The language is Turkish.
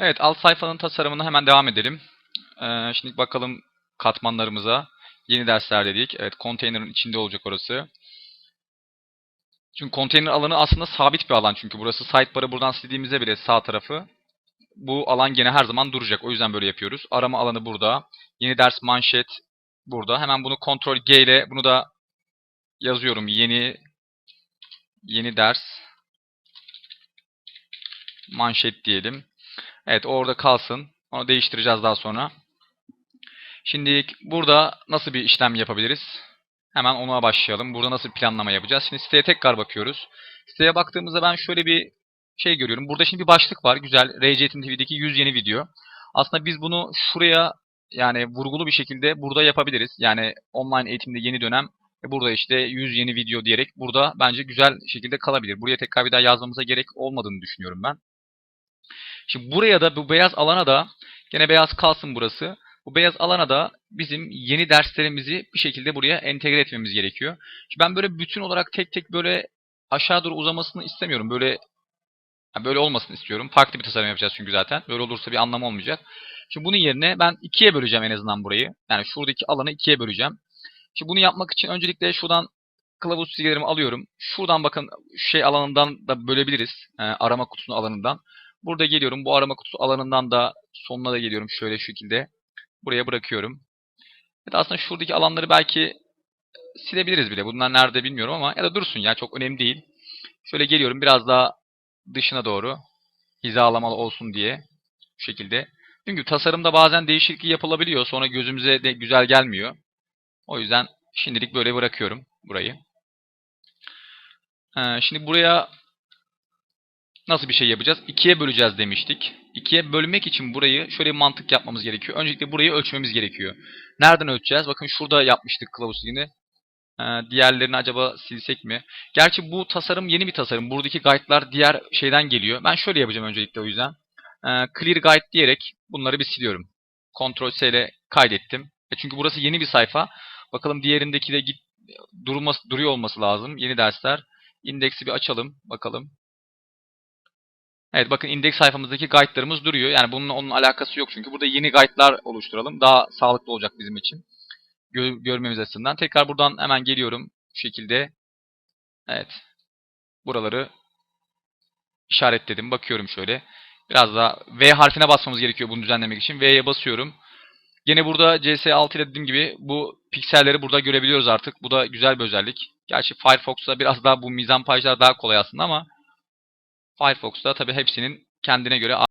Evet, alt sayfanın tasarımına hemen devam edelim. Ee, şimdi bakalım katmanlarımıza. Yeni dersler dedik. Evet, konteynerin içinde olacak orası. Çünkü konteyner alanı aslında sabit bir alan çünkü burası sidebar'ı buradan sildiğimizde bile sağ tarafı bu alan gene her zaman duracak. O yüzden böyle yapıyoruz. Arama alanı burada. Yeni ders manşet burada. Hemen bunu Ctrl G ile bunu da yazıyorum. Yeni yeni ders manşet diyelim. Evet orada kalsın. Onu değiştireceğiz daha sonra. Şimdi burada nasıl bir işlem yapabiliriz? Hemen ona başlayalım. Burada nasıl planlama yapacağız? Şimdi siteye tekrar bakıyoruz. Siteye baktığımızda ben şöyle bir şey görüyorum. Burada şimdi bir başlık var. Güzel. RC Eğitim TV'deki 100 yeni video. Aslında biz bunu şuraya yani vurgulu bir şekilde burada yapabiliriz. Yani online eğitimde yeni dönem ve burada işte 100 yeni video diyerek burada bence güzel şekilde kalabilir. Buraya tekrar bir daha yazmamıza gerek olmadığını düşünüyorum ben. Şimdi buraya da bu beyaz alana da gene beyaz kalsın burası. Bu beyaz alana da bizim yeni derslerimizi bir şekilde buraya entegre etmemiz gerekiyor. Şimdi ben böyle bütün olarak tek tek böyle aşağı doğru uzamasını istemiyorum. Böyle yani böyle olmasını istiyorum. Farklı bir tasarım yapacağız çünkü zaten. Böyle olursa bir anlamı olmayacak. Şimdi bunun yerine ben ikiye böleceğim en azından burayı. Yani şuradaki alanı ikiye böleceğim. Şimdi bunu yapmak için öncelikle şuradan kılavuz çizgilerimi alıyorum. Şuradan bakın şey alanından da bölebiliriz. Ee, arama kutusu alanından. Burada geliyorum. Bu arama kutusu alanından da sonuna da geliyorum şöyle şekilde. Buraya bırakıyorum. Evet aslında şuradaki alanları belki silebiliriz bile. Bunlar nerede bilmiyorum ama ya da dursun ya çok önemli değil. Şöyle geliyorum biraz daha dışına doğru hizalamalı olsun diye şu şekilde. Çünkü tasarımda bazen değişiklik yapılabiliyor. Sonra gözümüze de güzel gelmiyor. O yüzden şimdilik böyle bırakıyorum burayı. Ee, şimdi buraya nasıl bir şey yapacağız? İkiye böleceğiz demiştik. İkiye bölmek için burayı şöyle bir mantık yapmamız gerekiyor. Öncelikle burayı ölçmemiz gerekiyor. Nereden ölçeceğiz? Bakın şurada yapmıştık kılavuz yine. Ee, diğerlerini acaba silsek mi? Gerçi bu tasarım yeni bir tasarım. Buradaki guide'lar diğer şeyden geliyor. Ben şöyle yapacağım öncelikle o yüzden. Ee, clear guide diyerek bunları bir siliyorum. Ctrl S ile kaydettim. E çünkü burası yeni bir sayfa. Bakalım diğerindeki de git, durması, duruyor olması lazım. Yeni dersler. İndeksi bir açalım. Bakalım. Evet bakın indeks sayfamızdaki guide'larımız duruyor. Yani bunun onun alakası yok çünkü burada yeni guide'lar oluşturalım. Daha sağlıklı olacak bizim için. Gör, görmemiz açısından. Tekrar buradan hemen geliyorum. Şu şekilde. Evet. Buraları işaretledim. Bakıyorum şöyle. Biraz daha V harfine basmamız gerekiyor bunu düzenlemek için. V'ye basıyorum. Yine burada CS6 ile dediğim gibi bu pikselleri burada görebiliyoruz artık. Bu da güzel bir özellik. Gerçi Firefox'ta biraz daha bu mizampajlar daha kolay aslında ama Firefox'ta tabii hepsinin kendine göre